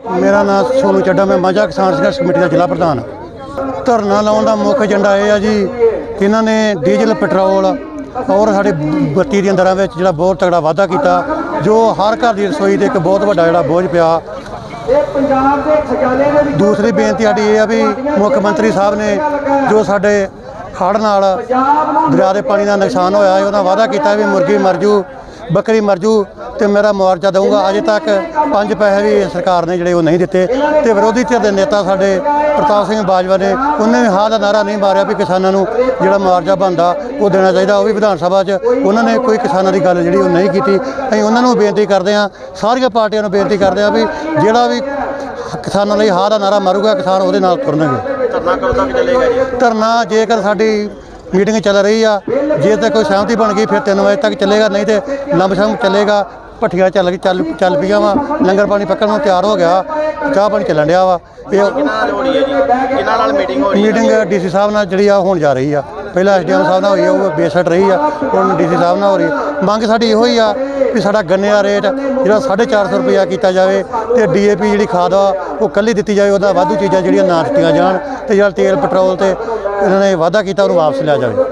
ਮੇਰਾ ਨਾਮ ਸੋਨੂ ਚੱਡਾ, ਮੈਂ ਮਾਝਾ ਕਿਸਾਨ ਸੰਘਰਸ਼ ਕਮੇਟੀ ਦਾ ਜ਼ਿਲ੍ਹਾ ਪ੍ਰਧਾਨ। ਧਰਨਾ ਲਾਉਣ ਦਾ ਮੁੱਖ ਏਜੰਡਾ ਇਹ ਆ ਜੀ ਕਿ ਇਹਨਾਂ ਨੇ ਡੀਜ਼ਲ, ਪੈਟਰੋਲ ਔਰ ਸਾਡੇ ਬੱਤੀ ਦੀਆਂ ਦਰਾਂ ਵਿੱਚ ਜਿਹੜਾ ਬਹੁਤ ਤਗੜਾ ਵਾਧਾ ਕੀਤਾ, ਜੋ ਹਰ ਘਰ ਦੀ ਰਸੋਈ ਤੇ ਇੱਕ ਬਹੁਤ ਵੱਡਾ ਜਿਹੜਾ ਬੋਝ ਪਿਆ। ਦੂਸਰੀ ਬੇਨਤੀ ਸਾਡੀ ਇਹ ਆ ਵੀ ਮੁੱਖ ਮੰਤਰੀ ਸਾਹਿਬ ਨੇ ਜੋ ਸਾਡੇ ਹੜ੍ਹ ਨਾਲ ਦਰਿਆ ਦੇ ਪਾਣੀ ਦਾ ਨੁਕਸਾਨ ਹੋਇਆ ਹੈ ਉਹਨਾਂ ਵਾਅਦਾ ਕੀਤਾ ਵੀ ਮੁਰਗੀ ਮਰ ਜੂ। ਬੱਕਰੀ ਮਰ ਜੂ ਤੇ ਮੇਰਾ ਮੁਆਵਜ਼ਾ ਦਊਂਗਾ। ਅਜੇ ਤੱਕ ਪੰਜ ਪੈਸੇ ਵੀ ਸਰਕਾਰ ਨੇ ਜਿਹੜੇ ਉਹ ਨਹੀਂ ਦਿੱਤੇ ਤੇ ਵਿਰੋਧੀ ਧਿਰ ਦੇ ਨੇਤਾ ਸਾਡੇ ਪ੍ਰਤਾਪ ਸਿੰਘ ਬਾਜਵਾ ਨੇ ਉਹਨੇ ਵੀ ਹਾਂ ਦਾ ਨਾਰਾ ਨਹੀਂ ਮਾਰਿਆ ਵੀ ਕਿਸਾਨਾਂ ਨੂੰ ਜਿਹੜਾ ਮੁਆਵਜ਼ਾ ਬਣਦਾ ਉਹ ਦੇਣਾ ਚਾਹੀਦਾ। ਉਹ ਵੀ ਵਿਧਾਨ ਸਭਾ 'ਚ ਉਹਨਾਂ ਨੇ ਕੋਈ ਕਿਸਾਨਾਂ ਦੀ ਗੱਲ ਜਿਹੜੀ ਉਹ ਨਹੀਂ ਕੀਤੀ। ਅਸੀਂ ਉਹਨਾਂ ਨੂੰ ਬੇਨਤੀ ਕਰਦੇ ਹਾਂ ਸਾਰੀਆਂ ਪਾਰਟੀਆਂ ਨੂੰ ਬੇਨਤੀ ਕਰਦੇ ਹਾਂ ਵੀ ਜਿਹੜਾ ਵੀ ਕਿਸਾਨਾਂ ਲਈ ਹਾਂ ਦਾ ਨਾਰਾ ਮਾਰੂਗਾ ਕਿਸਾਨ ਉਹਦੇ ਨਾਲ ਤੁਰਨਗੇ। ਧਰਨਾ ਕਦੋਂ ਤੱਕ ਚੱਲੇਗਾ ਜੀ? ਧਰਨਾ ਜੇਕਰ ਸਾਡੀ ਮੀਟਿੰਗ ਚੱਲ ਰਹੀ ਆ। ਜੇ ਤੇ ਕੋਈ ਸਹਿਮਤੀ ਬਣ ਗਈ ਫਿਰ 3 ਵਜੇ ਤੱਕ ਚੱਲੇਗਾ ਨਹੀਂ ਤੇ ਲੰਬਸਮ ਚੱਲੇਗਾ। ਭੱਠੀਆਂ ਚੱਲ ਚੱਲ ਚੱਲ ਪਈਆਂ ਵਾ। ਲੰਗਰ ਪਾਣੀ ਪੱਕਣ ਨੂੰ ਤਿਆਰ ਹੋ ਗਿਆ। ਚਾਹ ਪਾਣੀ ਚੱਲਣ ਡਿਆ ਵਾ। ਇਹ ਕਿਹਨਾਂ ਨਾਲ ਮੀਟਿੰਗ ਹੋ ਰਹੀ ਹੈ? ਮੀਟਿੰਗ ਡੀਸੀ ਸਾਹਿਬ ਨਾਲ ਜਿਹੜੀ ਆ ਹੋਣ ਜਾ ਰਹੀ ਆ। ਪਹਿਲਾਂ ਐਸਡੀਐਮ ਸਾਹਿਬ ਨਾਲ ਹੋਈ ਆ ਉਹ ਬੇਸਟ ਰਹੀ ਆ। ਹੁਣ ਡੀਸੀ ਸਾਹਿਬ ਨਾਲ ਹੋ ਰਹੀ ਆ। ਮੰਗ ਸਾਡੀ ਇਹੋ ਹੀ ਆ ਵੀ ਸਾਡਾ ਗੰਨੇ ਦਾ ਰੇਟ ਜਿਹੜਾ 450 ਰੁਪਇਆ ਕੀਤਾ ਜਾਵੇ ਤੇ ਡੀਏਪੀ ਜਿਹੜੀ ਖਾਦ ਆ ਉਹ ਕੱਲੀ ਦਿੱਤੀ ਜਾਵੇ ਉਹਦਾ ਵਾਧੂ ਚੀਜ਼ਾਂ ਜਿਹੜੀਆਂ ਨਾ ਦਿੱਤੀਆਂ ਜਾਣ। ਤੇ ਜਿਹੜਾ ਤੇਲ ਪੈਟਰੋਲ ਤੇ ਇਹਨਾਂ ਨੇ ਵਾਅਦਾ ਕੀਤਾ ਉਹਨੂੰ ਵਾਪਸ ਲਿਆ ਜਾਵੇ।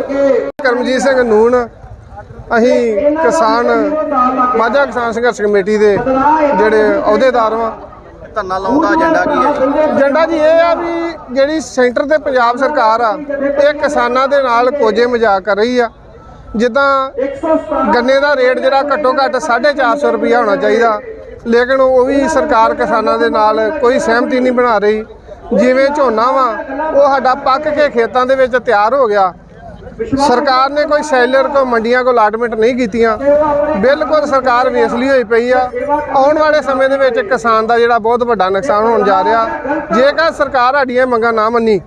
ਕਰਮਜੀਤ ਸਿੰਘ ਨੂਨ ਅਸੀਂ ਕਿਸਾਨ ਮਾਝਾ ਕਿਸਾਨ ਸੰਘਰਸ਼ ਕਮੇਟੀ ਦੇ ਜਿਹੜੇ ਅਹੁਦੇਦਾਰ ਵਾਂ। ਧਰਨਾ ਲਾਉਣ ਦਾ ਏਜੰਡਾ ਕੀ ਹੈ? ਏਜੰਡਾ ਜੀ ਇਹ ਆ ਵੀ ਜਿਹੜੀ ਸੈਂਟਰ ਤੇ ਪੰਜਾਬ ਸਰਕਾਰ ਆ ਇਹ ਕਿਸਾਨਾਂ ਦੇ ਨਾਲ ਕੋਝੇ ਮਜ਼ਾਕ ਕਰ ਰਹੀ ਆ। ਜਿੱਦਾਂ ਗੰਨੇ ਦਾ ਰੇਟ ਜਿਹੜਾ ਘੱਟੋ ਘੱਟ 450 ਰੁਪਇਆ ਹੋਣਾ ਚਾਹੀਦਾ। ਲੇਕਿਨ ਉਹ ਵੀ ਸਰਕਾਰ ਕਿਸਾਨਾਂ ਦੇ ਨਾਲ ਕੋਈ ਸਹਿਮਤੀ ਨਹੀਂ ਬਣਾ ਰਹੀ। ਜਿਵੇਂ ਝੋਨਾ ਵਾ, ਉਹ ਸਾਡਾ ਪੱਕ ਕੇ ਖੇਤਾਂ ਦੇ ਵਿੱਚ ਤਿਆਰ ਹੋ ਗਿਆ। ਸਰਕਾਰ ਨੇ ਕੋਈ ਸੈਲਰ ਕੋ ਮੰਡੀਆਂ ਕੋ ਅਲਾਟਮੈਂਟ ਨਹੀਂ ਕੀਤੀਆਂ। ਬਿਲਕੁਲ ਸਰਕਾਰ ਵੇਸਲੀ ਹੋਈ ਪਈ ਆ। ਆਉਣ ਵਾਲੇ ਸਮੇਂ ਦੇ ਵਿੱਚ ਕਿਸਾਨ ਦਾ ਜਿਹੜਾ ਬਹੁਤ ਵੱਡਾ ਨੁਕਸਾਨ ਹੋਣ ਜਾ ਰਿਹਾ। ਜੇਕਰ ਸਰਕਾਰ ਸਾਡੀਆਂ ਮੰਗਾਂ ਨਾ ਮੰਨੀ,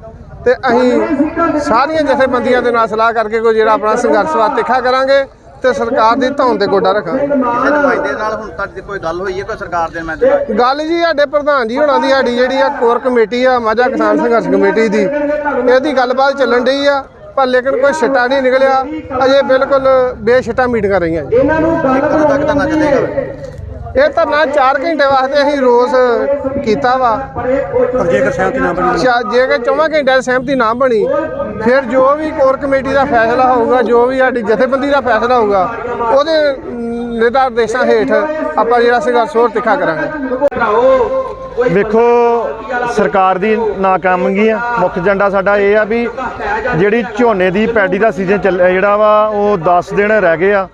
ਤੇ ਅਸੀਂ ਸਾਰੀਆਂ ਜਥੇਬੰਦੀਆਂ ਦੇ ਨਾਲ ਸਲਾਹ ਕਰਕੇ ਕੋਈ ਜਿਹੜਾ ਆਪਣਾ ਸੰਘਰਸ਼ ਵਾ ਤਿੱਖਾ ਕਰਾਂਗੇ। ਤੇ ਸਰਕਾਰ ਦੀ ਧੌਣ ਤੇ ਗੋਡਾ ਰੱਖਾਂਗੇ ਕਿਸੇ ਨੁਮਾਇੰਦੇ ਨਾਲ ਹੁਣ ਤੱਕ ਦੀ ਕੋਈ ਗੱਲ ਹੋਈ ਹੈ ਕੋਈ ਸਰਕਾਰ ਦੇ ਨੁਮਾਇੰਦੇ ਨਾਲ ਗੱਲ ਜੀ ਸਾਡੇ ਪ੍ਰਧਾਨ ਜੀ ਹੋਣਾ ਦੀ ਸਾਡੀ ਜਿਹੜੀ ਆ ਕੋਰ ਕਮੇਟੀ ਆ ਮਾਝਾ ਕਿਸਾਨ ਸੰਘਰਸ਼ ਕਮੇਟੀ ਦੀ ਇਹਦੀ ਗੱਲਬਾਤ ਚੱਲਣ ਡਈ ਆ ਪਰ ਲੇਕਿਨ ਕੋਈ ਛਿੱਟਾ ਨਹੀਂ ਨਿਕਲਿਆ। ਅਜੇ ਬਿਲਕੁਲ ਬੇਛਿੱਟਾ ਮੀਟਿੰਗਾਂ ਰਹੀਆਂ ਜੀ। ਕਦੋਂ ਤੱਕ ਧਰਨਾ ਚੱਲੇਗਾ। ਇਹ ਧਰਨਾ 4 ਘੰਟੇ ਵਾਸਤੇ ਅਸੀਂ ਰੋਜ਼ ਕੀਤਾ ਵਾ। ਪਰ ਜੇਕਰ ਸਹਿਮਤੀ ਨਾ ਬਣੀ ਸ਼ਾ- ਜੇ ਕਿ 24 ਘੰਟਿਆਂ ਦੀ ਸਹਿਮਤੀ ਨਾ ਬਣੀ ਫਿਰ ਜੋ ਵੀ ਕੋਰ ਕਮੇਟੀ ਦਾ ਫੈਸਲਾ ਹੋਊਗਾ ਜੋ ਵੀ ਸਾਡੀ ਜਥੇਬੰਦੀ ਦਾ ਫੈਸਲਾ ਹੋਊਗਾ ਉਹਦੇ ਨਿਰਦੇਸ਼ਾਂ ਹੇਠ ਆਪਾਂ ਜਿਹੜਾ ਸੰਘਰਸ਼ ਹੋਰ ਤਿੱਖਾ ਕਰਾਂਗੇ। ਵੇਖੋ ਸਰਕਾਰ ਦੀ ਨਾਕਾਮਗੀ ਆ। ਮੁੱਖ ਏਜੰਡਾ ਸਾਡਾ ਇਹ ਆ ਵੀ ਜਿਹੜੀ ਝੋਨੇ ਦੀ ਪੈਡੀ ਦਾ ਸੀਜ਼ਨ ਚੱਲ ਜਿਹੜਾ ਵਾ ਉਹ 10 ਦਿਨ ਰਹਿ ਗਏ ਆ।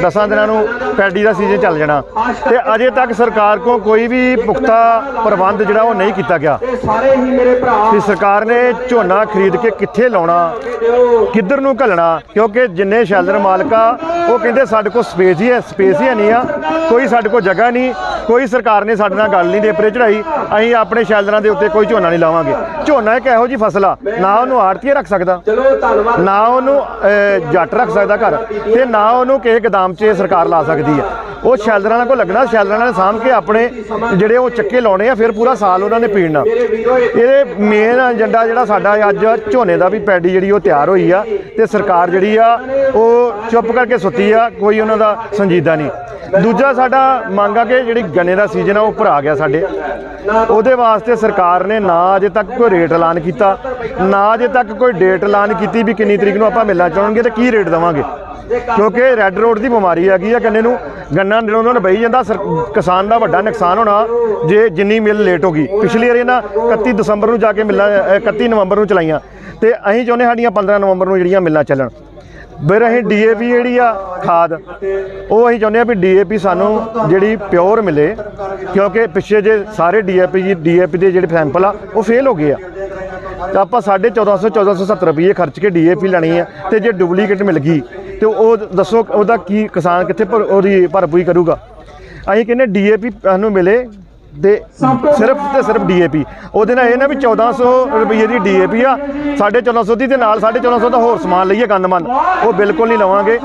10 ਦਿਨਾਂ ਨੂੰ ਪੈਡੀ ਦਾ ਸੀਜ਼ਨ ਚੱਲ ਜਾਣਾ। ਤੇ ਅਜੇ ਤੱਕ ਸਰਕਾਰ ਕੋ ਕੋਈ ਵੀ ਪੁਖਤਾ ਪ੍ਰਬੰਧ ਜਿਹੜਾ ਉਹ ਨਹੀਂ ਕੀਤਾ ਗਿਆ। ਵੀ ਸਰਕਾਰ ਨੇ ਝੋਨਾ ਖਰੀਦ ਕੇ ਕਿੱਥੇ ਲਾਉਣਾ ਕਿੱਧਰ ਨੂੰ ਘੱਲਣਾ ਕਿਉਂਕਿ ਜਿੰਨੇ ਸ਼ੈਲਰ ਮਾਲਕਾ ਉਹ ਕਹਿੰਦੇ ਸਾਡੇ ਕੋਲ ਸਪੇਸ ਹੀ ਹੈ ਸਪੇਸ ਹੀ ਨਹੀਂ ਆ ਕੋਈ ਸਾਡੇ ਕੋਲ ਜਗ੍ਹਾ ਨਹੀਂ ਕੋਈ ਸਰਕਾਰ ਨੇ ਸਾਡੇ ਨਾਲ ਗੱਲ ਨਹੀਂ ਦੇਪਰੇ ਚੜਾਈ ਅਸੀਂ ਆਪਣੇ ਸ਼ੈਲਰਾਂ ਦੇ ਉੱਤੇ ਕੋਈ ਝੋਨਾ ਨਹੀਂ ਲਾਵਾਂਗੇ। ਝੋਨਾ ਇੱਕ ਇਹੋ ਜੀ ਫਸਲ ਆ ਨਾ ਉਹਨੂੰ ਆੜਤੀਏ ਰੱਖ ਸਕਦਾ ਨਾ ਉਹਨੂੰ ਜੱਟ ਰੱਖ ਸਕਦਾ ਘਰ ਤੇ ਨਾ ਉਹਨੂੰ ਕਿਸੇ ਗਦਾਮ 'ਚ ਸਰਕਾਰ ਲਾ ਸਕਦੀ ਆ ਉਹ ਸ਼ੈਲਰਾਂ ਨਾਲ ਕੋਲ ਲੱਗਣਾ, ਸ਼ੈਲਰਾਂ ਨੇ ਸਾਂਭ ਕੇ ਆਪਣੇ ਜਿਹੜੇ ਉਹ ਚੱਕੇ ਲਾਉਣੇ ਆ, ਫਿਰ ਪੂਰਾ ਸਾਲ ਉਹਨਾਂ ਨੇ ਪੀਣਾ। ਇਹਦੇ ਮੇਨ ਏਜੰਡਾ ਜਿਹੜਾ ਸਾਡਾ ਅੱਜ ਝੋਨੇ ਦਾ ਵੀ ਪੈਡੀ ਜਿਹੜੀ ਉਹ ਤਿਆਰ ਹੋਈ ਆ ਤੇ ਸਰਕਾਰ ਜਿਹੜੀ ਆ, ਉਹ ਚੁੱਪ ਕਰਕੇ ਸੁੱਤੀ ਆ, ਕੋਈ ਉਹਨਾਂ ਦਾ ਸੰਜੀਦਾ ਨਹੀਂ। ਦੂਜਾ ਸਾਡਾ ਮੰਗ ਆ ਕਿ ਜਿਹੜੀ ਗੰਨੇ ਦਾ ਸੀਜ਼ਨ ਆ, ਉਹ ਭਰਾ ਗਿਆ ਸਾਡੇ। ਉਹਦੇ ਵਾਸਤੇ ਸਰਕਾਰ ਨੇ ਨਾ ਅਜੇ ਤੱਕ ਕੋਈ ਰੇਟ ਐਲਾਨ ਕੀਤਾ, ਨਾ ਅਜੇ ਤੱਕ ਕੋਈ ਡੇਟ ਐਲਾਨ ਕੀਤੀ ਵੀ ਕਿੰਨੀ ਤਰੀਕ ਨੂੰ ਆਪਾਂ ਮਿਲਣਾ ਚਾਹਣਗੇ ਤੇ ਕੀ ਰੇਟ ਦੇਵਾਂਗੇ। ਕਿਉਂਕਿ ਰੈੱਡ ਰੋਡ ਦੀ ਬਿਮਾਰੀ ਹੈਗੀ ਆ ਗੰਨੇ ਨੂੰ। ਗੰਨਾ ਦਿਨੋਂ ਦਿਨ ਬਈ ਜਾਂਦਾ ਸਰ- ਕਿਸਾਨ ਦਾ ਵੱਡਾ ਨੁਕਸਾਨ ਹੋਣਾ ਜੇ ਜਿੰਨੀ ਮਿਲ ਲੇਟ ਹੋ ਗਈ। ਪਿਛਲੀ ਵਾਰੀ ਨਾ 31 ਦਸੰਬਰ ਨੂੰ ਜਾ ਕੇ ਮਿਲਾਂ ਅ, 31 ਨਵੰਬਰ ਨੂੰ ਚਲਾਈਆਂ। ਤੇ ਅਸੀਂ ਚਾਹੁੰਦੇ ਸਾਡੀਆਂ 15 ਨਵੰਬਰ ਨੂੰ ਜਿਹੜੀਆਂ ਮਿਲਾਂ ਚੱਲਣ। ਫਿਰ ਅਸੀਂ ਡੀਏਪੀ ਜਿਹੜੀ ਆ ਖਾਦ ਉਹ ਅਸੀਂ ਚਾਹੁੰਦੇ ਆ ਵੀ ਡੀਏਪੀ ਸਾਨੂੰ ਜਿਹੜੀ ਪਿਓਰ ਮਿਲੇ ਕਿਉਂਕਿ ਪਿੱਛੇ ਜੇ ਸਾਰੇ ਡੀਏਪੀ ਜੀ ਡੀਏਪੀ ਦੇ ਜਿਹੜੇ ਸੈਂਪਲ ਆ ਉਹ ਫੇਲ ਹੋ ਗਏ ਆ। ਤਾਂ ਆਪਾਂ 1450 1470 ਰੁਪਏ ਖਰਚ ਕੇ ਡੀਏਪੀ ਲੈਣੀ ਆ ਤੇ ਜੇ ਡੁਪਲੀਕੇਟ ਮਿਲ ਗਈ ਤੇ ਉਹ ਦੱਸੋ ਉਹਦਾ ਕੀ ਕਿਸਾਨ ਕਿੱਥੇ ਭਰ- ਉਹਦੀ ਭਰਪੂਰੀ ਕਰੂਗਾ? ਅਸੀਂ ਕਹਿੰਦੇ ਡੀਏਪੀ ਸਾਨੂੰ ਮਿਲੇ ਤੇ ਸਿਰਫ ਤੇ ਸਿਰਫ ਡੀਏਪੀ ਉਹਦੇ ਨਾਲ ਇਹ ਨਾ ਵੀ 1400 ਰੁਪਏ ਦੀ ਡੀਏਪੀ ਆ 1450 ਦੀ ਤੇ ਨਾਲ 1450 ਦਾ ਹੋਰ ਸਮਾਨ ਲਈਏ ਗੰਦਮੰਦ ਉਹ ਬਿਲਕੁਲ ਨਹੀਂ ਲਵਾਂਗੇ।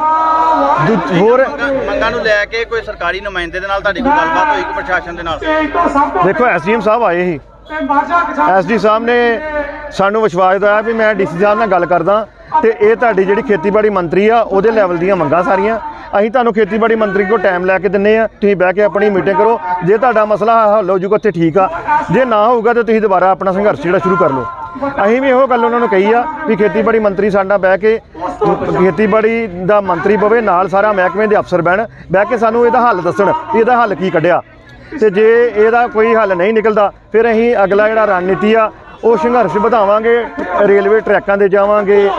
ਦੂ- ਹੋਰ ਮੰਗਾਂ ਨੂੰ ਲੈ ਕੇ ਕੋਈ ਸਰਕਾਰੀ ਨੁਮਾਇੰਦੇ ਦੇ ਨਾਲ ਤੁਹਾਡੀ ਕੋਈ ਗੱਲਬਾਤ ਹੋਈ ਕਿ ਪ੍ਰਸ਼ਾਸਨ ਦੇ ਨਾਲ? ਦੇਖੋ ਐਸਡੀਐਮ ਸਾਹਿਬ ਆਏ ਸੀ। ਐਸਡੀ ਸਾਹਿਬ ਨੇ ਸਾਨੂੰ ਵਿਸ਼ਵਾਸ ਦਿਵਾਇਆ ਵੀ ਮੈਂ ਡੀਸੀ ਸਾਹਿਬ ਨਾਲ ਗੱਲ ਕਰਦਾ। ਤੇ ਇਹ ਤੁਹਾਡੀ ਜਿਹੜੀ ਖੇਤੀਬਾੜੀ ਮੰਤਰੀ ਆ ਉਹਦੇ ਲੈਵਲ ਦੀਆਂ ਮੰਗਾਂ ਸਾਰੀਆਂ। ਅਸੀਂ ਤੁਹਾਨੂੰ ਖੇਤੀਬਾੜੀ ਮੰਤਰੀ ਕੋਲ ਟਾਈਮ ਲੈ ਕੇ ਦਿੰਨੇ ਆ। ਤੁਸੀਂ ਬਹਿ ਕੇ ਆਪਣੀ ਮੀਟਿੰਗ ਕਰੋ। ਜੇ ਤੁਹਾਡਾ ਮਸਲਾ ਹੱਲ ਹੋ ਜਾਊਗਾ ਉੱਥੇ ਠੀਕ ਆ। ਜੇ ਨਾ ਹੋਊਗਾ ਤਾਂ ਤੁਸੀਂ ਦੁਬਾਰਾ ਆਪਣਾ ਸੰਘਰਸ਼ ਜਿਹੜਾ ਸ਼ੁਰੂ ਕਰ ਲਓ। ਅਸੀਂ ਵੀ ਇਹੋ ਗੱਲ ਉਹਨਾਂ ਨੂੰ ਕਹੀ ਆ ਵੀ ਖੇਤੀਬਾੜੀ ਮੰਤਰੀ ਸਾਡਾ ਬਹਿ ਕੇ ਖੇਤੀਬਾੜੀ ਦਾ ਮੰਤਰੀ ਬਵੇ ਨਾਲ ਸਾਰਾ ਮਹਿਕਮੇ ਦੇ ਅਫਸਰ ਬਹਿਣ। ਬਹਿ ਕੇ ਸਾਨੂੰ ਇਹਦਾ ਹੱਲ ਦੱਸਣ ਵੀ ਇਹਦਾ ਹੱਲ ਕੀ ਕੱਢਿਆ। ਤੇ ਜੇ ਇਹਦਾ ਕੋਈ ਹੱਲ ਨਹੀਂ ਨਿਕਲਦਾ ਫਿਰ ਅਸੀਂ ਅਗਲਾ ਜਿਹੜਾ ਰਣਨੀਤੀ ਆ ਉਹ ਸੰਘਰਸ਼ ਵਧਾਵਾਂਗੇ ਰੇਲਵੇ ਟਰੈਕਾਂ ਤੇ ਜਾਵਾਂਗੇ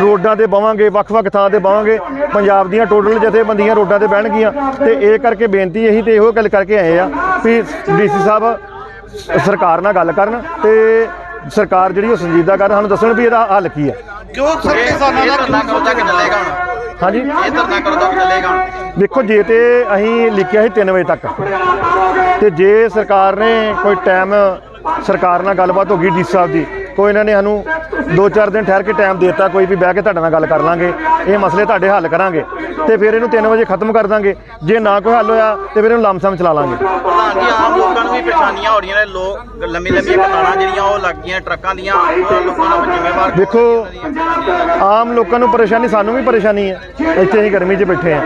ਰੋਡਾਂ ਤੇ ਬਵਾਂਗੇ ਵੱਖ-ਵੱਖ ਥਾਂ ਤੇ ਬਵਾਂਗੇ। ਪੰਜਾਬ ਦੀਆਂ ਟੋਟਲ ਜਥੇਬੰਦੀਆਂ ਰੋਡਾਂ ਤੇ ਬਹਿਣਗੀਆਂ। ਤੇ ਇਹ ਕਰਕੇ ਬੇਨਤੀ ਇਹੀ ਤੇ ਇਹੋ ਗੱਲ ਕਰਕੇ ਆਏ ਆ ਵੀ ਡੀਸੀ ਸਾਹਿਬ ਸਰਕਾਰ ਨਾਲ ਗੱਲ ਕਰਨ ਤੇ ਸਰਕਾਰ ਜਿਹੜੀ ਉਹ ਸੰਜੀਦਾ ਕਰ ਸਾਨੂੰ ਦੱਸਣ ਵੀ ਇਹਦਾ ਹੱਲ ਕੀ ਹੈ। ਕਿਉਂ ਸਰ ਕਿਸਾਨਾਂ ਦਾ ਧਰਨਾ ਕਰੋ ਤੱਕ ਚੱਲੇਗਾ? ਹੁਣ ਹਾਂਜੀ। ਇਹ ਧਰਨਾ ਕਰੋ ਤੱਕ ਚੱਲੇਗਾ? ਹੁਣ ਦੇਖੋ ਜੇ ਤੇ ਅਸੀਂ ਲਿਖਿਆ ਸੀ 3 ਵਜੇ ਤੱਕ। ਤੇ ਜੇ ਸਰਕਾਰ ਨੇ ਕੋਈ ਟਾਈਮ ਸਰਕਾਰ ਨਾਲ ਗੱਲਬਾਤ ਹੋ ਗਈ ਡੀ ਸਾਹਿਬ ਦੀ ਕੋਈ ਇਹਨਾਂ ਨੇ ਸਾਨੂੰ 2-4 ਦਿਨ ਠਹਿਰ ਕੇ ਟਾਈਮ ਦਿੱਤਾ ਕੋਈ ਵੀ ਬਹਿ ਕੇ ਤੁਹਾਡੇ ਨਾਲ ਗੱਲ ਕਰ ਲਾਂਗੇ ਇਹ ਮਸਲੇ ਤੁਹਾਡੇ ਹੱਲ ਕਰਾਂਗੇ ਤੇ ਫਿਰ ਇਹਨੂੰ 3 ਵਜੇ ਖਤਮ ਕਰ ਦਾਂਗੇ ਜੇ ਨਾ ਕੋਈ ਹੱਲ ਹੋਇਆ ਤੇ ਫਿਰ ਇਹਨੂੰ ਲਮਸਮ ਚਲਾ ਲਾਂਗੇ। ਪ੍ਰਧਾਨ ਜੀ ਆਮ ਲੋਕਾਂ ਨੂੰ ਵੀ ਪਰੇਸ਼ਾਨੀਆਂ ਹੋ ਰਹੀਆਂ ਨੇ ਲੋਕ ਲੰਮੀ ਕਤਾਰਾਂ ਜਿਹੜੀਆਂ ਉਹ ਲੱਗ ਗਈਆਂ ਟਰੱਕਾਂ ਦੀਆਂ ਉਹ ਲੋਕਾਂ ਨੂੰ ਜ਼ਿੰਮੇਵਾਰ ਦੇਖੋ ਆਮ ਲੋਕਾਂ ਨੂੰ ਪਰੇਸ਼ਾਨੀ ਸਾਨੂੰ ਵੀ ਪਰੇਸ਼ਾਨੀ ਹੈ ਇੱਥੇ ਅਸੀਂ ਗਰਮੀ 'ਚ ਬੈਠੇ ਆ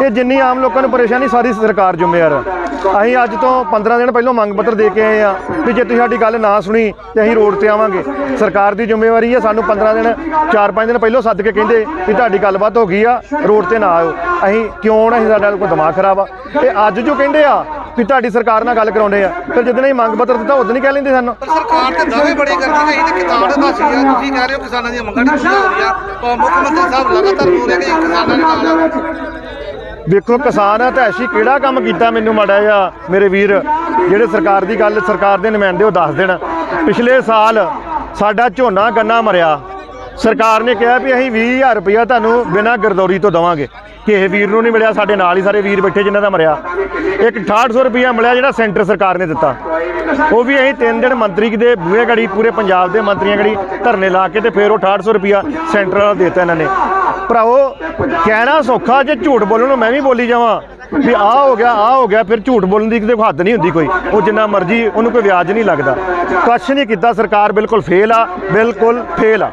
ਇਹ ਜਿੰਨੀ ਆਮ ਲੋਕਾਂ ਨੂੰ ਪਰੇਸ਼ਾਨੀ ਸਾਰੀ ਸਰਕਾਰ ਜ਼ਿੰਮੇਵਾਰ ਅਸੀਂ ਅੱਜ ਤੋਂ 15 ਦਿਨ ਪਹਿਲਾਂ ਮੰਗ ਪੱਤਰ ਦੇ ਕੇ ਆਏ ਆ ਵੀ ਜੇ ਤੁਸੀਂ ਸਾਡੀ ਗੱਲ ਨਾ ਸੁਣੀ ਤੇ ਅਸੀਂ ਰੋਡ ਤੇ ਆਵਾਂਗੇ। ਸਰਕਾਰ ਦੀ ਜ਼ਿੰਮੇਵਾਰੀ ਹੈ ਸਾਨੂੰ 15 ਦਿਨ 4-5 ਦਿਨ ਪਹਿਲਾਂ ਸੱਦ ਕੇ ਕਹਿੰਦੇ ਵੀ ਤੁਹਾਡੀ ਗੱਲਬਾਤ ਹੋ ਗਈ ਆ, ਰੋਡ ਤੇ ਨਾ ਆਇਓ। ਅਸੀਂ ਕਿਉਂ ਨਾ ਅਸੀਂ ਸਾਡਾ ਕੋਈ ਦਿਮਾਗ ਖਰਾਬ ਆ? ਤੇ ਅੱਜ ਜੋ ਕਹਿੰਦੇ ਆ ਵੀ ਤੁਹਾਡੀ ਸਰਕਾਰ ਨਾਲ ਗੱਲ ਕਰਾਉਂਦੇ ਆ, ਫਿਰ ਜਦੋਂ ਅਸੀਂ ਮੰਗ ਪੱਤਰ ਦਿੱਤਾ, ਉਦੋਂ ਨਹੀਂ ਕਹਿ ਲੈਂਦੇ ਸਾਨੂੰ। ਸਰਕਾਰ ਤੇ ਦਾਅਵੇ ਬੜੇ ਕਰਦੀ ਹੈ ਇਹ ਕਿਸਾਨ ਦੱਸੀ ਆ। ਤੁਸੀਂ ਕਹਿ ਰਹੇ ਹੋ ਕਿਸਾਨਾਂ ਦੀਆਂ ਮੰਗਾਂ ਨਹੀਂ ਹੋ ਰਹੀਆਂ। ਮੁੱਖ ਮੰਤਰੀ ਸਾਹਿਬ ਲਗਾਤਾਰ ਬੋਲ ਰਹੇ ਕਿ ਕਿਸਾਨਾਂ ਦੇ ਨਾਲ ਵੇਖੋ ਕਿਸਾਨ ਹਤੈਸ਼ੀ ਕਿਹੜਾ ਕੰਮ ਕੀਤਾ ਮੈਨੂੰ ਮਾੜਾ ਜਿਹਾ, ਮੇਰੇ ਵੀਰ। ਜਿਹੜੇ ਸਰਕਾਰ ਦੀ ਗੱਲ, ਸਰਕਾਰ ਦੇ ਨੁਮਾਇੰਦੇ ਉਹ ਦੱਸ ਦੇਣ। ਪਿਛਲੇ ਸਾਲ ਸਾਡਾ ਝੋਨਾ ਗੰਨਾ ਮਰਿਆ। ਸਰਕਾਰ ਨੇ ਕਿਹਾ ਵੀ ਅਸੀਂ 20000 ਰੁਪਇਆ ਤੁਹਾਨੂੰ ਬਿਨਾਂ ਗਰਦੌਰੀ ਤੋਂ ਦਵਾਂਗੇ। ਕਿਸੇ ਵੀਰ ਨੂੰ ਨਹੀਂ ਮਿਲਿਆ, ਸਾਡੇ ਨਾਲ ਹੀ ਸਾਰੇ ਵੀਰ ਬੈਠੇ ਜਿਨ੍ਹਾਂ ਦਾ ਮਰਿਆ। ਇੱਕ 6800 ਰੁਪਇਆ ਮਿਲਿਆ ਜਿਹੜਾ ਸੈਂਟਰ ਸਰਕਾਰ ਨੇ ਦਿੱਤਾ। ਉਹ ਵੀ ਅਸੀਂ ਤਿੰਨ ਦਿਨ ਮੰਤਰੀ ਦੇ ਬੂਹੇ ਗੜੀ, ਪੂਰੇ ਪੰਜਾਬ ਦੇ ਮੰਤਰੀਆਂ ਗੜੀ ਧਰਨੇ ਲਾ ਕੇ ਤੇ ਫਿਰ ਉਹ 6800 ਰੁਪਇਆ ਸੈਂਟਰ ਵਾਲਾ ਦੇ ਦਿੱਤਾ ਇਹਨਾਂ ਨੇ। ਭਰਾਵੋ, ਕਹਿਣਾ ਸੌਖਾ ਜੇ ਝੂਠ ਬੋਲਣ ਨੂੰ ਮੈਂ ਵੀ ਬੋਲੀ ਜਾਵਾਂ। ਵੀ ਆਹ ਹੋ ਗਿਆ, ਆਹ ਹੋ ਗਿਆ, ਫਿਰ ਝੂਠ ਬੋਲਣ ਦੀ ਕਿਤੇ ਹੱਦ ਨਹੀਂ ਹੁੰਦੀ ਕੋਈ। ਉਹ ਜਿੰਨਾ ਮਰਜ਼ੀ, ਉਹਨੂੰ ਕੋਈ ਵਿਆਜ ਨਹੀਂ ਲੱਗਦਾ। ਕੁਛ ਨਹੀਂ ਕੀਤਾ, ਸਰਕਾਰ ਬਿਲਕੁਲ ਫੇਲ ਆ, ਬਿਲਕੁਲ ਫੇਲ ਆ।